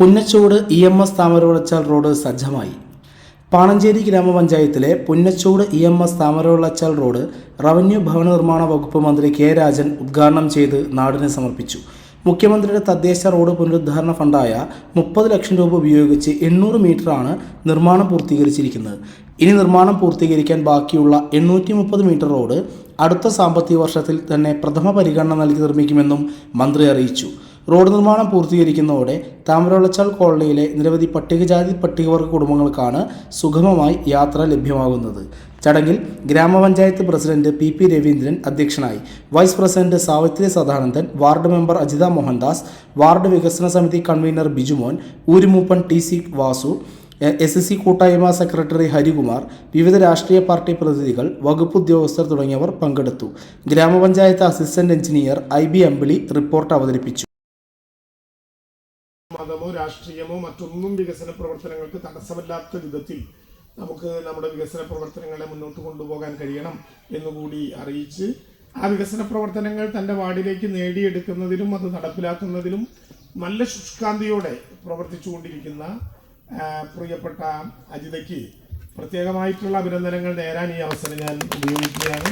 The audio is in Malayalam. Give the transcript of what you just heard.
Punnachode E M S Thamaravilachal road സജ്ജമായി. പാണഞ്ചേരി ഗ്രാമപഞ്ചായത്തിലെ Punnachode E M S Thamaravilachal road revenue ഭവന നിർമ്മാണ വകുപ്പ് മന്ത്രി കെ രാജൻ ഉദ്ഘാടനം ചെയ്ത് നാടിന് സമർപ്പിച്ചു. മുഖ്യമന്ത്രിയുടെ തദ്ദേശ റോഡ് പുനരുദ്ധാരണ ഫണ്ടായ മുപ്പത് ലക്ഷം രൂപ ഉപയോഗിച്ച് എണ്ണൂറ് മീറ്ററാണ് നിർമ്മാണം പൂർത്തീകരിച്ചിരിക്കുന്നത്. ഇനി നിർമ്മാണം പൂർത്തീകരിക്കാൻ ബാക്കിയുള്ള എണ്ണൂറ്റി മുപ്പത് മീറ്റർ റോഡ് അടുത്ത സാമ്പത്തിക വർഷത്തിൽ തന്നെ പ്രഥമ പരിഗണന നൽകി നിർമ്മിക്കുമെന്നും മന്ത്രി അറിയിച്ചു. റോഡ് നിർമ്മാണം പൂർത്തീകരിക്കുന്നതോടെ താമരവളച്ചാൽ കോളനിയിലെ നിരവധി പട്ടികജാതി പട്ടികവർഗ കുടുംബങ്ങൾക്കാണ് സുഗമമായി യാത്ര ലഭ്യമാകുന്നത്. ചടങ്ങിൽ ഗ്രാമപഞ്ചായത്ത് പ്രസിഡന്റ് പി പി രവീന്ദ്രൻ അധ്യക്ഷനായി vice president Savithri Sadanandan ward member Ajitha Mohandas ward വികസന സമിതി convener Bijumon ഊരുമൂപ്പൻ T C Vasu S S C കൂട്ടായ്മ സെക്രട്ടറി ഹരികുമാർ വിവിധ രാഷ്ട്രീയ പാർട്ടി പ്രതിനിധികൾ വകുപ്പ് ഉദ്യോഗസ്ഥർ തുടങ്ങിയവർ പങ്കെടുത്തു. ഗ്രാമപഞ്ചായത്ത് assistant engineer I B Ambili report അവതരിപ്പിച്ചു. മതമോ രാഷ്ട്രീയമോ മറ്റൊന്നും വികസന പ്രവർത്തനങ്ങൾക്ക് തടസ്സമില്ലാത്ത വിധത്തിൽ നമുക്ക് നമ്മുടെ വികസന പ്രവർത്തനങ്ങളെ മുന്നോട്ട് കൊണ്ടുപോകാൻ കഴിയണം എന്നുകൂടി അറിയിച്ച് ആ വികസന പ്രവർത്തനങ്ങൾ തന്റെ വാർഡിലേക്ക് നേടിയെടുക്കുന്നതിലും അത് നടപ്പിലാക്കുന്നതിലും നല്ല ശുഷ്കാന്തിയോടെ പ്രവർത്തിച്ചുകൊണ്ടിരിക്കുന്ന പ്രിയപ്പെട്ട അജിതയ്ക്ക് പ്രത്യേകമായിട്ടുള്ള അഭിനന്ദനങ്ങൾ നേരാൻ ഈ അവസരം ഞാൻ ഉപയോഗിക്കുകയാണ്.